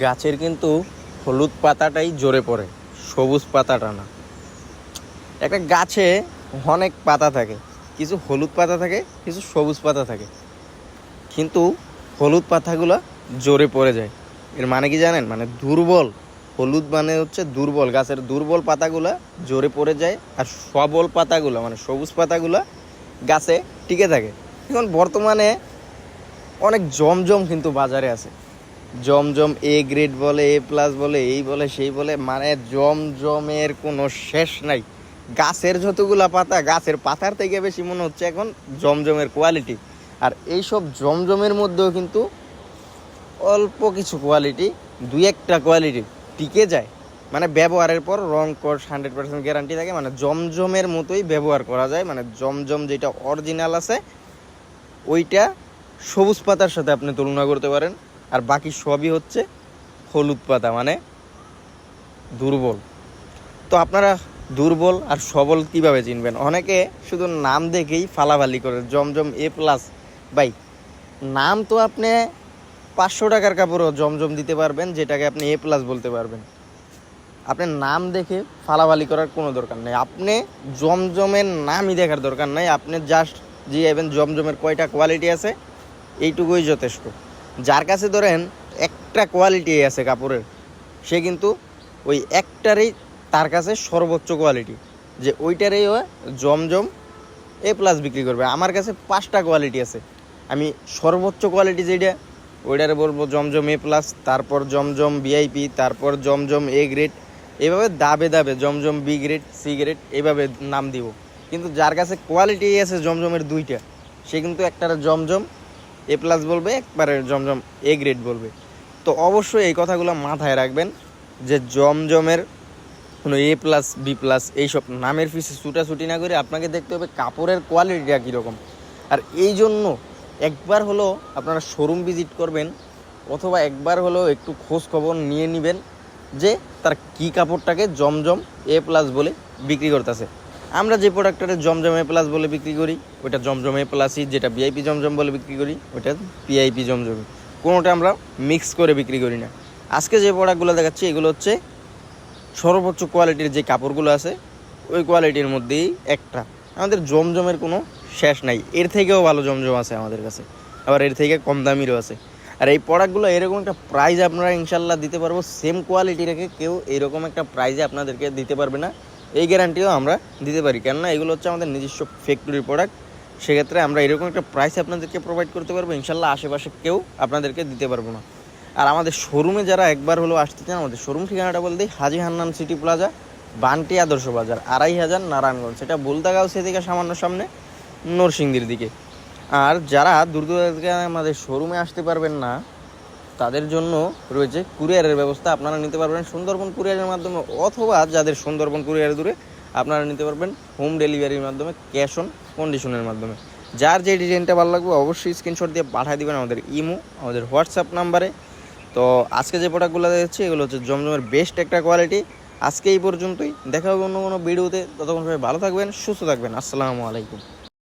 গাছের কিন্তু হলুদ পাতাটাই জোরে পড়ে, সবুজ পাতাটা না। একটা গাছে অনেক পাতা থাকে, কিছু হলুদ পাতা থাকে, কিছু সবুজ পাতা থাকে। কিন্তু হলুদ পাতাগুলো জোরে পড়ে যায়। এর মানে কি জানেন? মানে দুর্বল। হলুদ মানে হচ্ছে দুর্বল, গাছের দুর্বল পাতাগুলা জোরে পড়ে যায় আর সবল পাতাগুলো মানে সবুজ পাতাগুলো গাছে টিকে থাকে। এখন বর্তমানে অনেক জমজম কিন্তু বাজারে আছে। জমজম এ গ্রেড বলে এ প্লাস বলে, এই বলে, সেই বলে মানে জমজমের কোনো শেষ নাই। গাছের যতগুলা পাতা, গাছের পাতার থেকে বেশি মনে হচ্ছে এখন জমজমের কোয়ালিটি আর এইসব জমজমের মধ্যেও কিন্তু অল্প কিছু কোয়ালিটি দুই একটা কোয়ালিটি টিকে যায়। মানে ব্যবহারের পর রং কোর্স হান্ড্রেড পার্সেন্ট গ্যারান্টি থাকে মানে জমজমের মতোই ব্যবহার করা যায়। মানে জমজম যেটা অরিজিনাল আছে, ওইটা সবুজ পাতার সাথে আপনি তুলনা করতে পারেন। আর বাকি সবই হচ্ছে হলুদ পাতা মানে দুর্বল। তো আপনারা দুর্বল আর সবল কীভাবে চিনবেন? অনেকে শুধু নাম দেখেই ফালাফালি করে, জমজম এ প্লাস ভাই, নাম তো আপনি পাঁচশো টাকার কাপড়ও জমজম দিতে পারবেন, যেটাকে আপনি এ প্লাস বলতে পারবেন। আপনি নাম দেখে ফালাফালি করার কোনো দরকার নেই। আপনি জমজমের নামই দেখার দরকার নাই। আপনি জাস্ট যে এবেন জমজমের কয়টা কোয়ালিটি আছে, এইটুকুই যথেষ্ট। যার কাছে ধরেন একটা কোয়ালিটি আছে কাপড়ের, সে কিন্তু ওই একটারই তার কাছে সর্বোচ্চ কোয়ালিটি যে ওইটারই ও জমজম এ প্লাস বিক্রি করবে। আমার কাছে পাঁচটা কোয়ালিটি আছে। আমি সর্বোচ্চ কোয়ালিটি যেটা, ওইটারে বলব জমজম এ প্লাস তারপর জমজম ভিআইপি তারপর জমজম এ গ্রেড এভাবে দাবে দাবে Zamzam B grade C grade এইভাবে নাম দিব। কিন্তু যার কাছে কোয়ালিটি আছে জমজমের দুইটা, সে কিন্তু একটার জমজম এ প্লাস বলবে, একবারে জমজম এ গ্রেড বলবে। তো অবশ্যই এই কথাগুলো মাথায় রাখবেন যে জমজমের কোনো এ প্লাস বি প্লাস এইসব নামের পিছিয়ে ছুটাছুটি না করে আপনাকে দেখতে হবে কাপড়ের কোয়ালিটিটা কীরকম। আর এই জন্য একবার হলো আপনারা শোরুম ভিজিট করবেন অথবা একবার হলো একটু খোঁজ খবর নিয়ে নেবেন যে তার কি কাপড়টাকে জমজম এ প্লাস বলে বিক্রি করতেছে। আমরা যে প্রোডাক্টটা জমজমে প্লাস বলে বিক্রি করি ওটা জমজমে প্লাসই যেটা ভিআইপি জমজম বলে বিক্রি করি ওটা পিআইপি জমজম। কোনোটা আমরা মিক্স করে বিক্রি করি না। আজকে যে প্রোডাক্টগুলো দেখাচ্ছি, এগুলো হচ্ছে সর্বোচ্চ কোয়ালিটির যে কাপড়গুলো আছে, ওই কোয়ালিটির মধ্যেই একটা। আমাদের জমজমের কোনো শেষ নাই। এর থেকেও ভালো জমজম আছে আমাদের কাছে। আবার এর থেকে কম দামিরও আছে। আর এই প্রোডাক্টগুলো এরকম একটা প্রাইজ আপনারা ইনশাল্লাহ দিতে পারব সেম কোয়ালিটি রেখে কেউ এরকম একটা প্রাইজে আপনাদেরকে দিতে পারবে না। এই গ্যারান্টিও আমরা দিতে পারি। কেননা এগুলো হচ্ছে আমাদের নিজস্ব ফ্যাক্টরির প্রোডাক্ট সেক্ষেত্রে আমরা এরকম একটা প্রাইস আপনাদেরকে প্রোভাইড করতে পারব। ইনশাল্লাহ আশেপাশে কেউ আপনাদেরকে দিতে পারব না। আর আমাদের শোরুমে যারা একবার হলেও আসতে চান, আমাদের শোরুম ঠিকানাটা বলতেই হাজি হান্নান সিটি প্লাজা বান্টি আদর্শ বাজার, আড়াই হাজার নারায়ণগঞ্জ। সেটা বলতাগাঁও সে থেকে সামান্য সামনে, নরসিংদীর দিকে। আর যারা দূর থেকে আমাদের শোরুমে আসতে পারবেন না তাদের জন্য রয়েছে কুরিয়ারের ব্যবস্থা। আপনারা নিতে পারবেন সুন্দরবন কুরিয়ারের মাধ্যমে অথবা যাদের সুন্দরবন কুরিয়ার দূরে, আপনারা নিতে পারবেন হোম ডেলিভারির মাধ্যমে, ক্যাশ অন কন্ডিশনের মাধ্যমে। যার যে ডিজাইনটা ভালো লাগবে অবশ্যই স্ক্রিনশট দিয়ে পাঠিয়ে দিবেন আমাদের ইমো, আমাদের হোয়াটসঅ্যাপ নাম্বারে। তো আজকে যে প্রোডাক্টগুলো দেখছি এগুলো হচ্ছে জমজমের বেস্ট একটা কোয়ালিটি। আজকে এই পর্যন্তই। দেখা হবে অন্য কোনো ভিডিওতে। ততক্ষণ সবাই ভালো থাকবেন, সুস্থ থাকবেন। আসসালামু আলাইকুম।